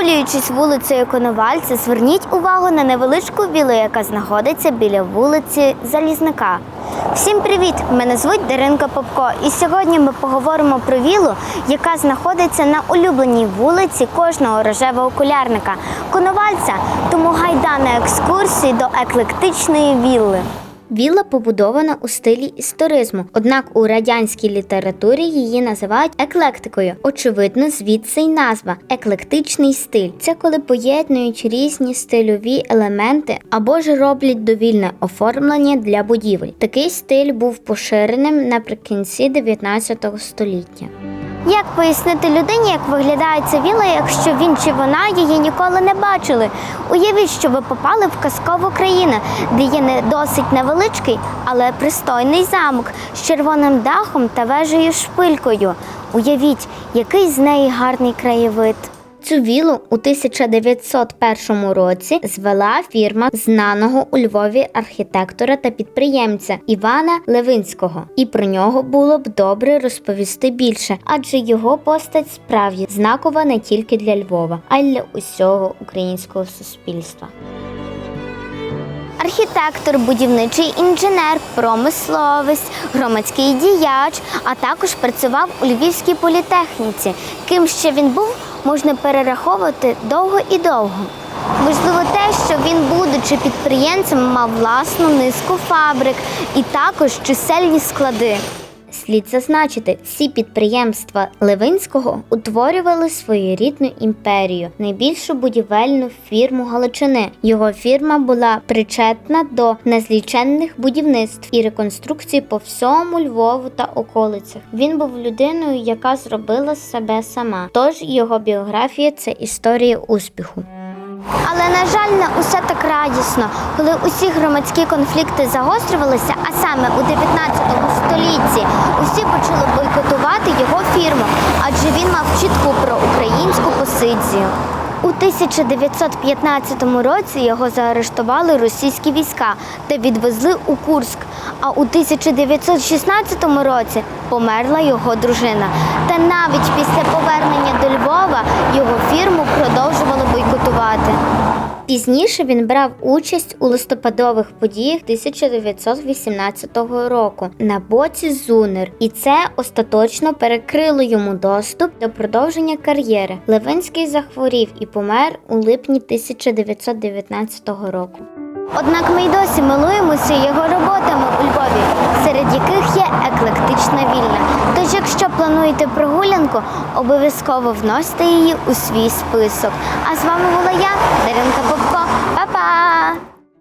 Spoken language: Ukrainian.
Прогулюючись вулицею Коновальця, зверніть увагу на невеличку вілу, яка знаходиться біля вулиці Залізника. Всім привіт! Мене звуть Даринка Попко, і сьогодні ми поговоримо про вілу, яка знаходиться на улюбленій вулиці кожного рожевого окулярника Коновальця. Тому гайда на екскурсії до еклектичної вілли. Вілла побудована у стилі історизму, однак у радянській літературі її називають еклектикою. Очевидно, звідси й назва еклектичний стиль. Це коли поєднують різні стильові елементи або ж роблять довільне оформлення для будівель. Такий стиль був поширеним наприкінці 19 століття. Як пояснити людині, як виглядає ця віла, якщо він чи вона її ніколи не бачили? Уявіть, що ви попали в казкову країну, де є не досить невеличкий, але пристойний замок з червоним дахом та вежею шпилькою. Уявіть, який з неї гарний краєвид. Цю вілу у 1901 році звела фірма знаного у Львові архітектора та підприємця Івана Левинського, і про нього було б добре розповісти більше, адже його постать справді знакова не тільки для Львова, а й для усього українського суспільства. Архітектор, будівничий інженер, промисловець, громадський діяч, а також працював у Львівській політехніці. Ким ще він був, можна перераховувати довго і довго. Можливо, те, що він, будучи підприємцем, мав власну низку фабрик і також чисельні склади. Слід зазначити, ці підприємства Левинського утворювали своєрідну імперію, найбільшу будівельну фірму Галичини. Його фірма була причетна до незліченних будівництв і реконструкцій по всьому Львову та околицях. Він був людиною, яка зробила себе сама. Тож його біографія це історія успіху. Але на жаль, не усе так радісно, коли усі громадські конфлікти загострювалися, а саме у 19 столітті усі почали бойкотувати його фірму, адже він мав чітку проукраїнську позицію. У 1915 році його заарештували російські війська та відвезли у Курськ. А у 1916 році померла його дружина. Та навіть після повернення до Львова його фірму. Пізніше він брав участь у листопадових подіях 1918 року на боці Зунер, і це остаточно перекрило йому доступ до продовження кар'єри. Левинський захворів і помер у липні 1919 року. Однак ми й досі милуємося його роботами у Львові, серед яких плануєте прогулянку, обов'язково вносите її у свій список. А з вами була я, Даринка Попко. Па-па!